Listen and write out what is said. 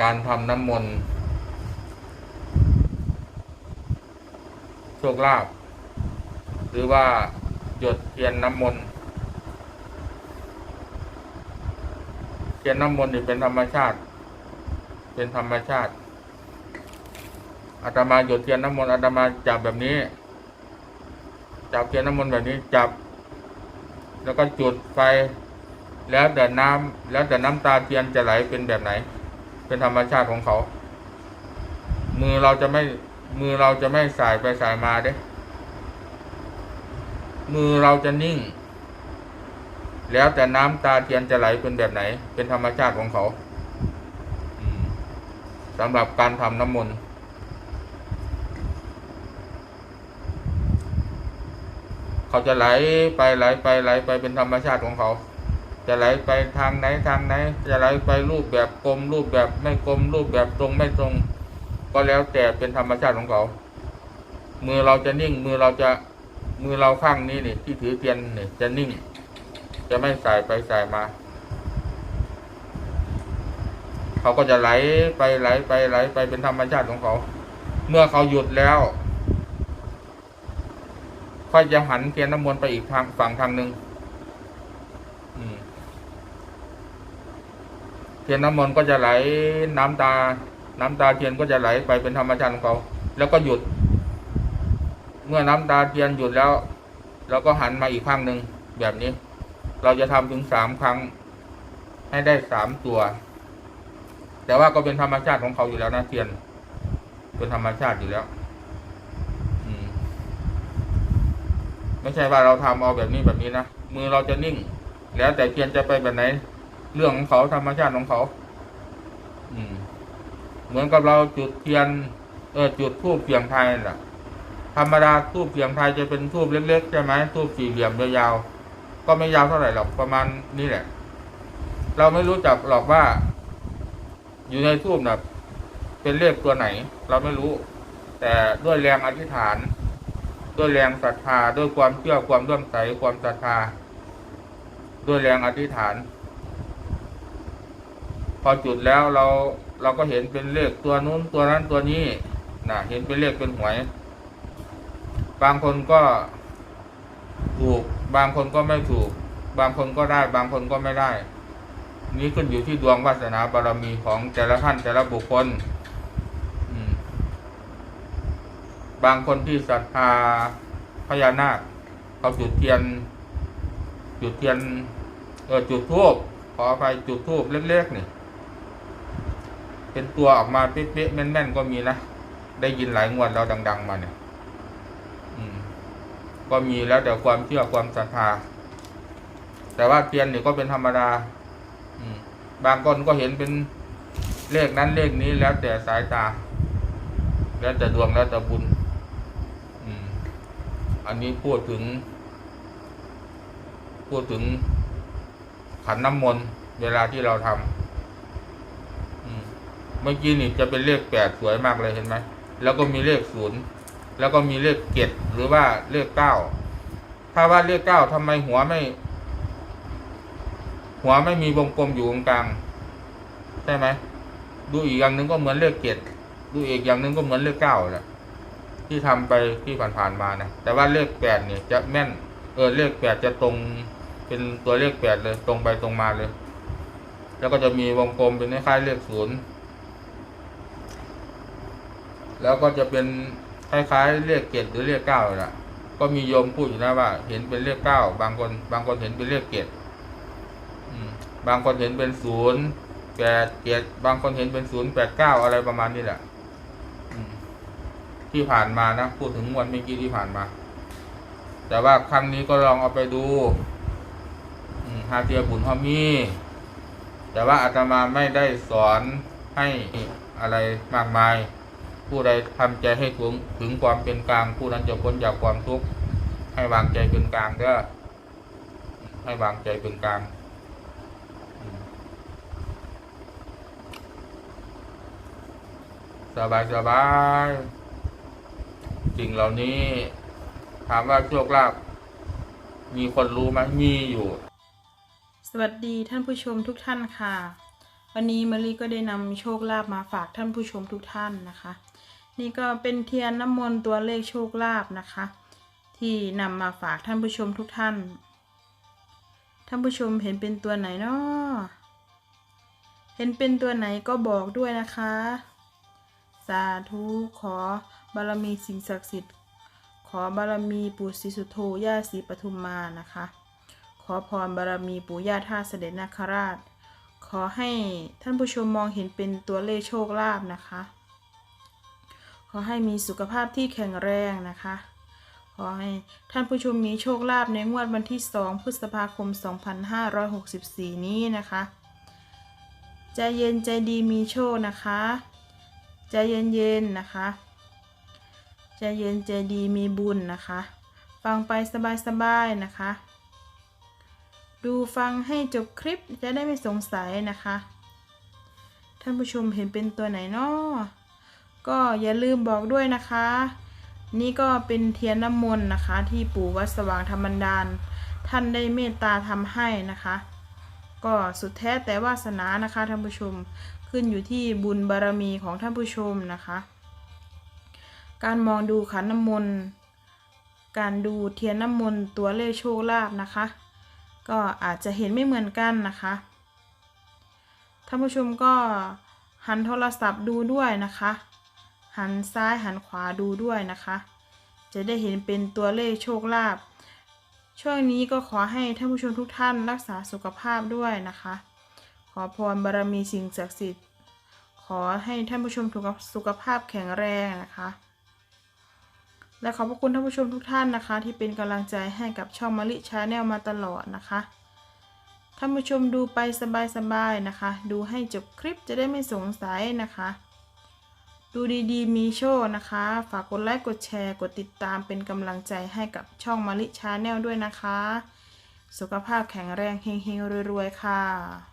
การทำน้ำมนต์โชคลาภหรือว่าหยดเทียนน้ำมนต์เทียนน้ำมนต์นี่เป็นธรรมชาติ เป็นธรรมชาติอาตมาหยดเทียนน้ำมนต์อาตมาจับแบบนี้ จับเทียนน้ำมนต์แบบนี้จับ แล้วก็จุดไฟแล้วแต่น้ำแล้วแต่น้ำตาเทียนจะไหลเป็นแบบไหน เป็นธรรมชาติของเขา มือเราจะไม่มือเราจะไม่สายไปสายมาเด้มือเราจะนิ่ง แล้วแต่น้ำตาเทียนจะไหลเป็นแบบไหน เป็นธรรมชาติของเขาสำหรับการทำน้ำมนต์เขาจะไหลไปไหลไปไหลไปเป็นธรรมชาติของเขา จะไหลไปทางไหนทางไหน จะไหลไปรูปแบบกลมรูปแบบไม่กลมรูปแบบตรงไม่ตรง ก็แล้วแต่เป็นธรรมชาติของเขามือเราจะนิ่งมือเราจะมือเราข้างนี้นี่ที่ถือเทียนนี่จะนิ่ง จะไม่สายไปสายมาเขาก็จะไหลไปไหลไปไหลไปเป็นธรรมชาติของเขา เมื่อเขาหยุดแล้ว ค่อยจะหันเทียนน้ำมนต์ไปอีกทางฝั่งทางหนึ่งอืม เทียนน้ำมนต์ก็จะไหลน้ำตา น้ำตาเทียนก็จะไหลไปเป็นธรรมชาติของเขา แล้วก็หยุด เมื่อน้ำตาเทียนหยุดแล้ว เราก็หันมาอีกข้างหนึ่งแบบนี้ เราจะทำถึงสามครั้ง ให้ได้สามตัว แต่ว่าก็เป็นธรรมชาติของเขาอยู่แล้วนะเทียน เป็นธรรมชาติอยู่แล้วไม่ใช่ว่าเราทำเอาแบบนี้แบบนี้นะมือเราจะนิ่ง แล้วแต่เทียนจะไปแบบไหน เรื่องของเขาธรรมชาติของเขา อืม เหมือนกับเราจุดเทียน เออจุดทูบเสียงไทายนั่นแหละธรรมดาทูบเสียงไทายจะเป็นทูบเล็กๆใช่ไหมทูบสี่เหลี่ยมยาวๆก็ไม่ยาวเท่าไหร่หรอกประมาณนี้แหละ เราไม่รู้จักหรอกว่า อยู่ในทูบน่ะ เป็นเลขตัวไหน เราไม่รู้ แต่ด้วยแรงอธิษฐาน ด้วยแรงศรัทธาด้วยความเชื่อความเลื่อมใสความศรัทธาด้วยแรงอธิษฐาน พอจุดแล้วเราเราก็เห็นเป็นเลขตัวนู้นตัวนั้นตัวนี้นะเห็นเป็นเลขเป็นหวย บางคนก็ถูก บางคนก็ไม่ถูก บางคนก็ได้ บางคนก็ไม่ได้ นี้ขึ้นอยู่ที่ดวงวาสนาบารมีของแต่ละท่านแต่ละบุคคลบางคนที่ศรัทธาพญานาคเขาจุดเทียน จุดเทียนเออจุดทูบขออภัยจุดทูบเล็กๆนี่ เป็นตัวออกมาเป๊ะๆแม่นๆก็มีนะ ได้ยินหลายงวดแล้วดัง ๆ มาเนี่ยก็มีแล้วแต่ความเชื่อความศรัทธา แต่ว่าเทียนเนี่ยก็เป็นธรรมดา อืม บางคนก็เห็นเป็นเลขนั้นเลขนี้แล้วแต่สายตา แล้วแต่ดวงแล้วแต่บุญ อืม อันนี้พูดถึง พูดถึงขันน้ำมนต์เวลาที่เราทำ เมื่อกี้นี่จะเป็นเลขแปดสวยมากเลยเห็นไหม แล้วก็มีเลขศูนย์แล้วก็มีเลขเจ็ดหรือว่าเลขเก้าถ้าว่าเลขเก้าทำไมหัวไม่ หัวไม่มีวงกลมอยู่ตรงกลางใช่ไหมดูอีกอย่างหนึ่งก็เหมือนเลขเจ็ดดูอีกอย่างหนึ่งก็เหมือนเลขเก้าแหละที่ทำไปที่ผ่านๆมานะแต่ว่าเลขแปดเนี่ยจะแม่น เออเลขแปดจะตรงเป็นตัวเลขแปดเลย ตรงไปตรงมาเลย แล้วก็จะมีวงกลมเป็นคล้ายๆเลขศูนย์ แล้วก็จะเป็นคล้ายๆเลขเจ็ดหรือเลขเก้าแหละก็มีโยมพูดอยู่นะว่า เห็นเป็นเลขเก้าบางคน บางคนเห็นเป็นเลขเจ็ดอืมบางคนเห็นเป็นศูนย์แปดเจ็ดบางคนเห็นเป็นศูนย์แปดเก้าอะไรประมาณนี้แหละที่ผ่านมานะพูดถึงวันเมื่อกี้ที่ผ่านมา แต่ว่าครั้งนี้ก็ลองเอาไปดูฮาเทียบุญฮอมีแต่ว่าอาตมาไม่ได้สอนให้อะไรมากมาย ผู้ใดทำใจให้ถึงถึงความเป็นกลาง ผู้นั้นจะพ้นจากความทุกข์ให้วางใจเป็นกลางเด้อให้วางใจเป็นกลางสบายสบายสิ่งเหล่านี้ ถามว่าโชคลาภมีคนรู้ไหมมีอยู่ สวัสดีท่านผู้ชมทุกท่านค่ะ วันนี้มะลิก็ได้นำโชคลาภมาฝากท่านผู้ชมทุกท่านนะคะ นี่ก็เป็นเทียนน้ำมนต์ตัวเลขโชคลาภนะคะ ที่นำมาฝากท่านผู้ชมทุกท่าน ท่านผู้ชมเห็นเป็นตัวไหนเนาะเห็นเป็นตัวไหนก็บอกด้วยนะคะ สาธุขอบารมีสิ่งศักดิ์สิทธิ์ ขอบารมีปู่ศรีสุโธย่าศรีปทุมมานะคะ ขอพรบารมีปู่ย่าท่าเสด็จนาคราช ขอให้ท่านผู้ชมมองเห็นเป็นตัวเลขโชคลาภนะคะ ขอให้มีสุขภาพที่แข็งแรงนะคะ ขอให้ท่านผู้ชมมีโชคลาภในงวดวันที่ 2 พฤษภาคม 2564 นี้นะคะ ใจเย็นใจดีมีโชคนะคะ ใจเย็นๆนะคะ ใจเย็นใจดีมีบุญนะคะ ฟังไปสบายๆนะคะ ดูฟังให้จบคลิปจะได้ไม่สงสัยนะคะ ท่านผู้ชมเห็นเป็นตัวไหนนาะ ก็อย่าลืมบอกด้วยนะคะ นี่ก็เป็นเทียนน้ำมนต์นะคะ ที่ปู่วัดสว่างธรรมดาลท่านได้เมตตาทำให้นะคะ ก็สุดแท้แต่วาสนานะคะท่านผู้ชมขึ้นอยู่ที่บุญบารมีของท่านผู้ชมนะคะ การมองดูขันน้ำมนต์การดูเทียนน้ำมนต์ตัวเลขโชคลาภนะคะ ก็อาจจะเห็นไม่เหมือนกันนะคะท่านผู้ชมก็หันโทรศัพท์ดูด้วยนะคะ หันซ้ายหันขวาดูด้วยนะคะ จะได้เห็นเป็นตัวเลขโชคลาภช่วงนี้ก็ขอให้ท่านผู้ชมทุกท่านรักษาสุขภาพด้วยนะคะ ขอพรบารมีสิ่งศักดิ์สิทธิ์ ขอให้ท่านผู้ชมถูกสุขภาพแข็งแรงนะคะ และขอบพระคุณท่านผู้ชมทุกท่านนะคะ ที่เป็นกำลังใจให้กับช่องมะลิชาแนลมาตลอดนะคะท่านผู้ชมดูไปสบายๆนะคะ ดูให้จบคลิปจะได้ไม่สงสัยนะคะ ดูดีๆ มีโชคนะคะ ฝากกดไลค์กดแชร์ กดติดตามเป็นกำลังใจให้กับช่องมาริชาแนลด้วยนะคะ สุขภาพแข็งแรงเฮงๆรวยๆค่ะ